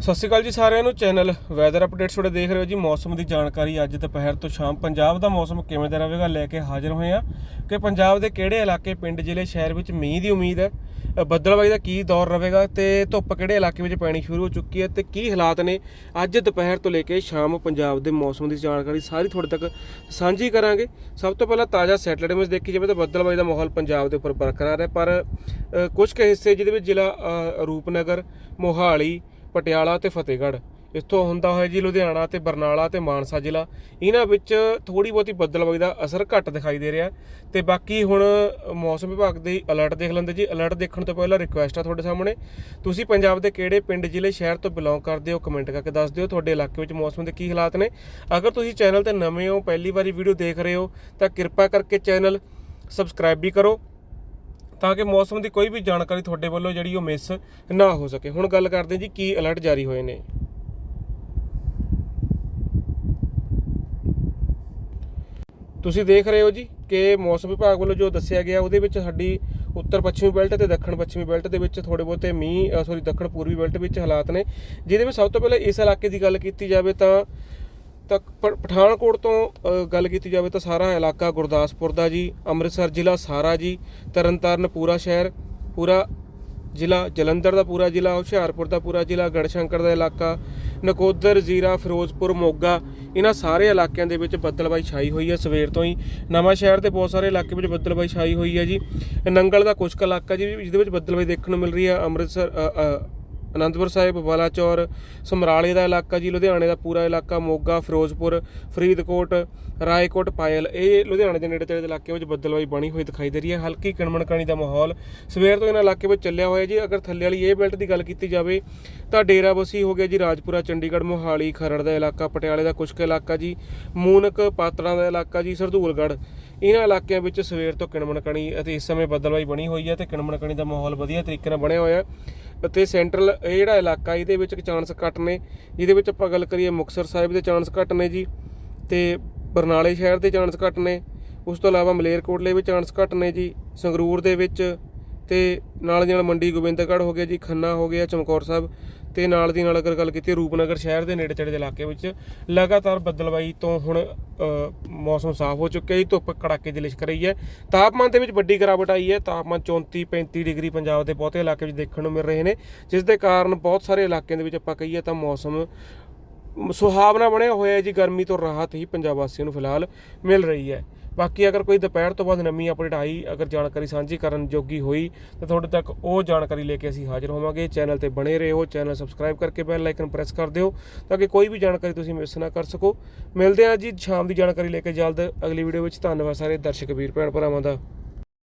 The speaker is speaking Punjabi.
ਸਤਿ ਸ਼੍ਰੀ ਅਕਾਲ ਜੀ ਸਾਰਿਆਂ ਨੂੰ ਚੈਨਲ ਵੈਦਰ ਅਪਡੇਟਸ ਤੁਹਾਡੇ ਦੇਖ ਰਹੇ ਹੋ ਜੀ। ਮੌਸਮ ਦੀ ਜਾਣਕਾਰੀ ਅੱਜ ਦੁਪਹਿਰ ਤੋਂ ਸ਼ਾਮ। ਪੰਜਾਬ ਦਾ ਮੌਸਮ ਕਿਵੇਂ ਦਾ ਰਹੇਗਾ ਲੈ ਕੇ ਹਾਜ਼ਰ ਹੋਏ ਆ ਕਿ ਪੰਜਾਬ ਦੇ ਕਿਹੜੇ ਇਲਾਕੇ ਪਿੰਡ ਜ਼ਿਲ੍ਹੇ ਸ਼ਹਿਰ ਵਿੱਚ ਮੀਂਹ ਦੀ ਉਮੀਦ ਹੈ? ਅ, ਬੱਦਲਬਾਈ ਦਾ ਕੀ ਦੌਰ ਰਹੇਗਾ ਤੇ ਧੁੱਪ ਕਿਹੜੇ ਇਲਾਕੇ ਵਿੱਚ ਪੈਣੀ ਸ਼ੁਰੂ ਹੋ ਚੁੱਕੀ ਹੈ ਤੇ ਕੀ ਹਾਲਾਤ ਨੇ ਅੱਜ ਦੁਪਹਿਰ ਤੋਂ ਲੈ ਕੇ ਸ਼ਾਮ ਪੰਜਾਬ ਦੇ ਮੌਸਮ ਦੀ ਜਾਣਕਾਰੀ ਸਾਰੀ ਤੁਹਾਡੇ ਤੱਕ ਸਾਂਝੀ ਕਰਾਂਗੇ। ਸਭ ਤੋਂ ਪਹਿਲਾਂ ਤਾਜ਼ਾ ਸੈਟਲਡੇ ਵਿੱਚ ਦੇਖੀ ਜਾਵੇ ਤਾਂ ਬੱਦਲਬਾਈ ਦਾ ਮਾਹੌਲ ਪੰਜਾਬ ਦੇ ਉੱਪਰ ਬਰਕਰਾਰ ਹੈ। ਪਰ ਅ, ਕੁਝ ਕੁ ਹਿੱਸੇ ਜਿਹਦੇ ਵਿੱਚ ਜ਼ਿਲ੍ਹਾ ਰੂਪਨਗਰ ਮੋਹਾਲੀ ਪਟਿਆਲਾ ਤੇ ਫਤਿਹਗੜ੍ਹ। ਇੱਥੋਂ ਹੁੰਦਾ ਹੋਇਆ ਜੀ ਲੁਧਿਆਣਾ ਤੇ ਬਰਨਾਲਾ ਤੇ ਮਾਨਸਾ ਜ਼ਿਲ੍ਹਾ। ਇਹਨਾਂ ਵਿੱਚ ਥੋੜੀ ਬਹੁਤੀ ਬੱਦਲਬਾਈ ਦਾ ਅਸਰ ਘੱਟ ਦਿਖਾਈ ਦੇ ਰਿਹਾ। ਤੇ ਬਾਕੀ ਹੁਣ ਮੌਸਮ ਵਿਭਾਗ ਦੇ ਅਲਰਟ ਦੇਖ ਲੈਂਦੇ ਜੀ। ਅਲਰਟ ਦੇਖਣ ਤੋਂ ਪਹਿਲਾਂ ਰਿਕੁਐਸਟ ਆ ਤੁਹਾਡੇ ਸਾਹਮਣੇ। ਤੁਸੀਂ ਪੰਜਾਬ ਦੇ ਕਿਹੜੇ ਪਿੰਡ, ਜ਼ਿਲ੍ਹੇ, ਸ਼ਹਿਰ ਤੋਂ ਬਿਲੋਂਗ ਕਰਦੇ ਹੋ? ਕਮੈਂਟ ਕਰਕੇ ਦੱਸ ਦਿਓ। ਤੁਹਾਡੇ ਇਲਾਕੇ ਵਿੱਚ ਮੌਸਮ ਦੇ ਕੀ ਹਾਲਾਤ ਨੇ? ਅਗਰ ਤੁਸੀਂ ਚੈਨਲ ਤੇ ਨਵੇਂ ਹੋ, ਪਹਿਲੀ ਵਾਰੀ ਵੀਡੀਓ ਦੇਖ ਰਹੇ ਹੋ, ਤਾਂ ਕਿਰਪਾ ਕਰਕੇ ਚੈਨਲ ਸਬਸਕ੍ਰਾਈਬ ਵੀ ਕਰੋ। ਤਾਂ ਕਿ ਮੌਸਮ ਦੀ ਕੋਈ ਵੀ ਜਾਣਕਾਰੀ ਤੁਹਾਡੇ ਵੱਲੋਂ ਜਿਹੜੀ ਉਹ ਮਿਸ ਨਾ ਹੋ ਸਕੇ। ਹੁਣ ਗੱਲ ਕਰਦੇ ਜੀ, ਕੀ ਅਲਰਟ ਜਾਰੀ ਹੋਏ ਨੇ। ਤੁਸੀਂ ਦੇਖ ਰਹੇ ਹੋ ਜੀ ਕਿ ਮੌਸਮ ਵਿਭਾਗ ਵੱਲੋਂ ਜੋ ਦੱਸਿਆ ਗਿਆ, ਉਹਦੇ ਵਿੱਚ ਸਾਡੀ ਉੱਤਰ ਪੱਛਮੀ ਬੈਲਟ ਤੇ ਦੱਖਣ ਪੱਛਮੀ ਬੈਲਟ ਦੇ ਵਿੱਚ ਥੋੜੇ ਬਹੁਤੇ ਮੀਂਹ ਸੌਰੀ ਦੱਖਣ ਪੂਰਬੀ ਬੈਲਟ ਵਿੱਚ ਹਾਲਾਤ ਨੇ। ਜਿਹਦੇ ਵਿੱਚ ਸਭ ਤੋਂ ਪਹਿਲਾਂ ਇਸ ਇਲਾਕੇ ਦੀ ਗੱਲ ਕੀਤੀ ਜਾਵੇ ਤਾਂ ਤੱਕ ਪ- ਪਠਾਨਕੋਟ ਤੋਂ ਗੱਲ ਕੀਤੀ ਜਾਵੇ ਤਾਂ ਸਾਰਾ ਇਲਾਕਾ ਗੁਰਦਾਸਪੁਰ ਦਾ ਜੀ, ਅੰਮ੍ਰਿਤਸਰ ਜ਼ਿਲ੍ਹਾ ਸਾਰਾ ਜੀ, ਤਰਨਤਾਰਨ ਪੂਰਾ ਸ਼ਹਿਰ, ਪੂਰਾ ਜ਼ਿਲ੍ਹਾ ਜਲੰਧਰ ਦਾ ਪੂਰਾ ਜ਼ਿਲ੍ਹਾ, ਹੁਸ਼ਿਆਰਪੁਰ ਦਾ ਪੂਰਾ ਜ਼ਿਲ੍ਹਾ, ਗੜਸ਼ੰਕਰ ਦਾ ਇਲਾਕਾ, ਨਕੋਦਰ, ਜ਼ੀਰਾ, ਫਿਰੋਜ਼ਪੁਰ, ਮੋਗਾ, ਇਹਨਾਂ ਸਾਰੇ ਇਲਾਕਿਆਂ ਦੇ ਵਿੱਚ ਬੱਦਲਬਾਈ ਛਾਈ ਹੋਈ ਹੈ ਸਵੇਰ ਤੋਂ ਹੀ। ਨਵਾਂ ਸ਼ਹਿਰ ਦੇ ਬਹੁਤ ਸਾਰੇ ਇਲਾਕੇ ਵਿੱਚ ਬੱਦਲਬਾਈ ਛਾਈ ਹੋਈ ਹੈ ਜੀ। ਨੰਗਲ ਦਾ ਕੁਛ ਕੁ ਇਲਾਕਾ ਜੀ ਜਿਹਦੇ ਵਿੱਚ ਬੱਦਲਬਾਈ ਦੇਖਣ ਨੂੰ ਮਿਲ ਰਹੀ ਹੈ ਅੰਮ੍ਰਿਤਸਰ ਅਨੰਦਪੁਰ ਸਾਹਿਬ, ਬਲਾਚੌਰ, ਸਮਰਾਲੇ ਦਾ ਇਲਾਕਾ ਜੀ, ਲੁਧਿਆਣੇ ਦਾ ਪੂਰਾ ਇਲਾਕਾ, ਮੋਗਾ, ਫਿਰੋਜ਼ਪੁਰ, ਫਰੀਦਕੋਟ, ਰਾਏਕੋਟ, ਪਾਇਲ। ਇਹ ਲੁਧਿਆਣੇ ਦੇ ਨੇੜੇ ਤੇੜੇ ਦੇ ਇਲਾਕੇ ਵਿੱਚ ਬੱਦਲਬਾਈ ਬਣੀ ਹੋਈ ਦਿਖਾਈ ਦੇ ਰਹੀ ਹੈ। ਹਲਕੀ ਕਣਮਣਕਾਣੀ ਦਾ ਮਾਹੌਲ ਸਵੇਰ ਤੋਂ ਇਹਨਾਂ ਇਲਾਕੇ ਵਿੱਚ ਚੱਲਿਆ ਹੋਇਆ ਜੀ। ਅਗਰ ਥੱਲੇ ਵਾਲੀ ਇਹ ਬੈਲਟ ਦੀ ਗੱਲ ਕੀਤੀ ਜਾਵੇ ਤਾਂ ਡੇਰਾਬੱਸੀ ਹੋ ਗਿਆ ਜੀ, ਰਾਜਪੁਰਾ, ਚੰਡੀਗੜ੍ਹ, ਮੋਹਾਲੀ, ਖਰੜ ਦਾ ਇਲਾਕਾ, ਪਟਿਆਲੇ ਦਾ ਕੁਛ ਕੁ ਇਲਾਕਾ ਜੀ, ਮੂਨਕ, ਪਾਤੜਾਂ ਦਾ ਇਲਾਕਾ ਜੀ ਸਰਦੂਲਗੜ੍ਹ ਇਹਨਾਂ ਇਲਾਕਿਆਂ ਵਿੱਚ ਸਵੇਰ ਤੋਂ ਕਿਣਮਣਕਣੀ ਅਤੇ ਇਸ ਸਮੇਂ ਬੱਦਲਬਾਈ ਬਣੀ ਹੋਈ ਹੈ ਤੇ ਕਿਣਮਣਕਣੀ ਦਾ ਮਾਹੌਲ ਵਧੀਆ ਤਰੀਕੇ ਨਾਲ ਬਣਿਆ ਹੋਇਆ ਅਤੇ ਸੈਂਟਰਲ ਇਹ ਜਿਹੜਾ ਇਲਾਕਾ ਇਹਦੇ ਵਿੱਚ ਚਾਂਸ ਘੱਟ ਨੇ, ਜਿਹਦੇ ਵਿੱਚ ਆਪਾਂ ਗੱਲ ਕਰੀਏ ਮੁਕਤਸਰ ਸਾਹਿਬ ਦੇ ਚਾਂਸ ਘੱਟ ਨੇ ਜੀ ਤੇ ਬਰਨਾਲੇ ਸ਼ਹਿਰ ਦੇ ਚਾਂਸ ਘੱਟ ਨੇ, ਉਸ ਤੋਂ ਇਲਾਵਾ ਮਲੇਰਕੋਟਲੇ ਵਿੱਚ ਚਾਂਸ ਘੱਟ ਨੇ ਜੀ, ਸੰਗਰੂਰ ਦੇ ਵਿੱਚ ਤੇ ਨਾਲ ਦੀ ਨਾਲ ਮੰਡੀ ਗੋਬਿੰਦਗੜ੍ਹ ਹੋ ਗਿਆ ਜੀ, ਖੰਨਾ ਹੋ ਗਿਆ, ਚਮਕੌਰ ਸਾਹਿਬ ਤੇ ਨਾਲ ਦੀ ਨਾਲ ਅਗਰ ਗੱਲ ਕੀਤੀ ਰੂਪਨਗਰ ਸ਼ਹਿਰ ਦੇ ਨੇੜੇ ਤੇੜੇ ਦੇ ਇਲਾਕੇ ਵਿੱਚ ਲਗਾਤਾਰ ਬੱਦਲਬਾਈ ਤੋਂ ਹੁਣ ਮੌਸਮ ਸਾਫ਼ ਹੋ ਚੁੱਕਿਆ ਜੀ, ਧੁੱਪ ਕੜਾਕੇ ਦੀ ਲਿਸ਼ਕ ਰਹੀ ਹੈ। ਤਾਪਮਾਨ ਦੇ ਵਿੱਚ ਵੱਡੀ ਗਿਰਾਵਟ ਆਈ ਹੈ। ਤਾਪਮਾਨ 34 35 ਡਿਗਰੀ ਪੰਜਾਬ ਦੇ ਬਹੁਤੇ ਇਲਾਕੇ ਵਿੱਚ ਦੇਖਣ ਨੂੰ ਮਿਲ ਰਹੇ ਨੇ, ਜਿਸ ਦੇ ਕਾਰਨ ਬਹੁਤ ਸਾਰੇ ਇਲਾਕਿਆਂ ਦੇ ਵਿੱਚ ਆਪਾਂ ਕਹੀਏ ਤਾਂ ਮੌਸਮ ਸੁਹਾਵਣਾ ਬਣਿਆ ਹੋਇਆ ਜੀ। ਗਰਮੀ ਤੋਂ ਰਾਹਤ ਹੀ ਪੰਜਾਬ ਵਾਸੀਆਂ ਨੂੰ ਫਿਲਹਾਲ ਮਿਲ ਰਹੀ ਹੈ। ਬਾਕੀ ਅਗਰ ਕੋਈ ਦੁਪਹਿਰ ਤੋਂ ਬਾਅਦ ਨਵੀਂ ਅਪਡੇਟ ਆਈ, ਅਗਰ ਜਾਣਕਾਰੀ ਸਾਂਝੀ ਕਰਨ ਜੋਗੀ ਹੋਈ, ਤਾਂ ਤੁਹਾਡੇ ਤੱਕ ਉਹ ਜਾਣਕਾਰੀ ਲੈ ਕੇ ਅਸੀਂ ਹਾਜ਼ਰ ਹੋਵਾਂਗੇ। ਚੈਨਲ ਤੇ ਬਣੇ ਰਹੋ, ਚੈਨਲ ਸਬਸਕ੍ਰਾਈਬ ਕਰਕੇ ਬੈਲ ਆਈਕਨ ਪ੍ਰੈਸ ਕਰ ਦਿਓ, ਤਾਂ ਕਿ ਕੋਈ ਵੀ ਜਾਣਕਾਰੀ ਤੁਸੀਂ ਮਿਸ ਨਾ ਕਰ ਸਕੋ। ਮਿਲਦੇ ਹਾਂ ਜੀ, ਸ਼ਾਮ ਦੀ ਜਾਣਕਾਰੀ ਲੈ ਕੇ ਜਲਦ। ਅਗਲੀ ਵੀਡੀਓ ਵਿੱਚ ਧੰਨਵਾਦ ਸਾਰੇ ਦਰਸ਼ਕ, ਵੀਰ ਭੈਣ ਭਰਾਵਾਂ ਦਾ।